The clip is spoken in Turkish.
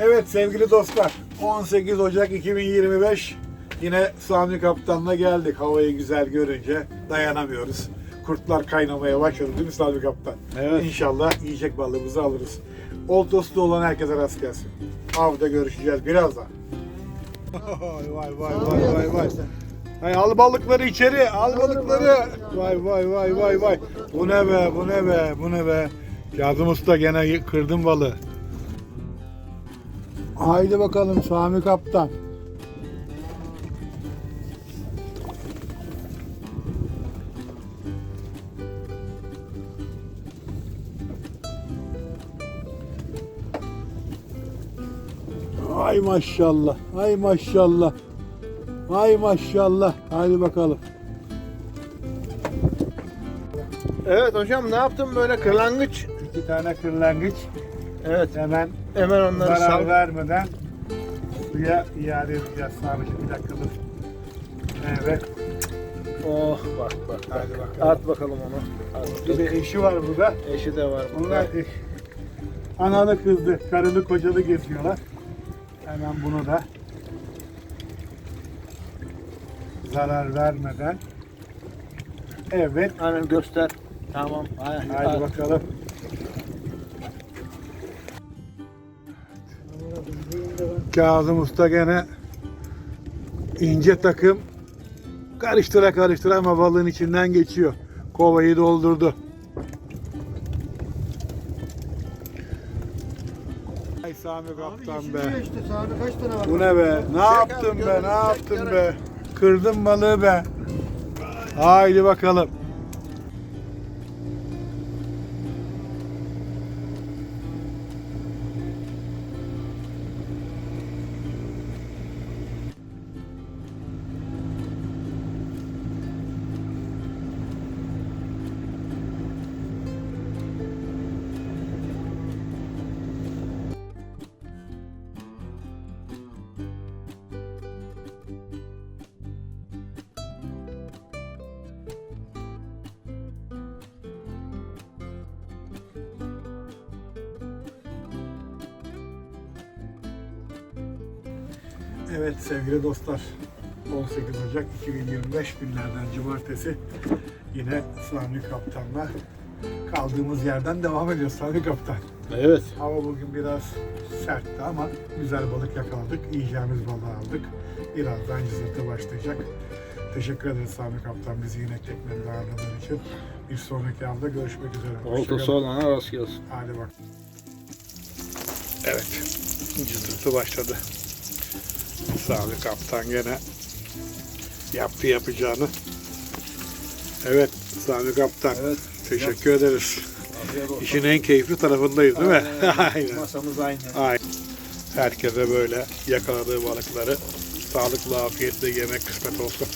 Evet sevgili dostlar 18 Ocak 2025 yine Sami Kaptan'la geldik. Havayı güzel görünce dayanamıyoruz. Kurtlar kaynamaya başladı değil mi Sami Kaptan? Evet. İnşallah yiyecek balığımızı alırız. Oltosu olan herkese rast gelsin. Avda görüşeceğiz birazdan. Vay vay vay vay vay vay. Hay al balıkları içeri, al balıkları. Vay vay vay vay vay. Bu ne be, bu ne be, bu ne be. Kazım Usta gene kırdın balığı. Haydi bakalım Sami Kaptan. Ay maşallah. Ay maşallah. Ay maşallah. Hadi bakalım. Evet hocam ne yaptın böyle kırlangıç? İki tane kırlangıç. Evet Hemen hemen onları zarar sal. vermeden suya iade edeceğiz. Sarmış bir dakika dur. Evet. Oh bak bak. Hadi bak. bakalım. At bakalım onu. At. Bir de eşi var burada. Eşi de var. Bunlar eş. Analı kızlı, karılı kocalı geziyorlar. Hemen bunu da zarar vermeden Evet. Hani göster. Tamam. Hay- Haydi at. bakalım. Kazım Usta gene ince takım karıştıra karıştıra ama balığın içinden geçiyor. Kovayı doldurdu. Ay Sami kaptan be. işte sahne kaç tane var? Bu ne be? Ne yaptın be? Ne yaptın be? Kırdın balığı be. Haydi bakalım. Evet sevgili dostlar 18 Ocak 2025 günlerden cumartesi yine Sami Kaptan'la kaldığımız yerden devam ediyoruz Sami Kaptan. Evet. Hava bugün biraz sertti ama güzel balık yakaladık. Yiyeceğimiz balığı aldık. Birazdan cızırtı başlayacak. Teşekkür ederiz Sami Kaptan bizi yine teknede ağırladığın için. Bir sonraki avda görüşmek üzere. Oltası Hoşçakalın. olana rast gelsin. Hadi bak. Evet. Cızırtı başladı. Sami Kaptan gene yaptı yapacağını. Evet Sami Kaptan. Evet. Teşekkür ederiz. Afiyet olsun. İşin en keyifli tarafındayız değil mi? Aynen. Masamız aynı. Aynen. Herkese böyle yakaladığı balıkları sağlıklı, afiyetle yemek kısmet olsun.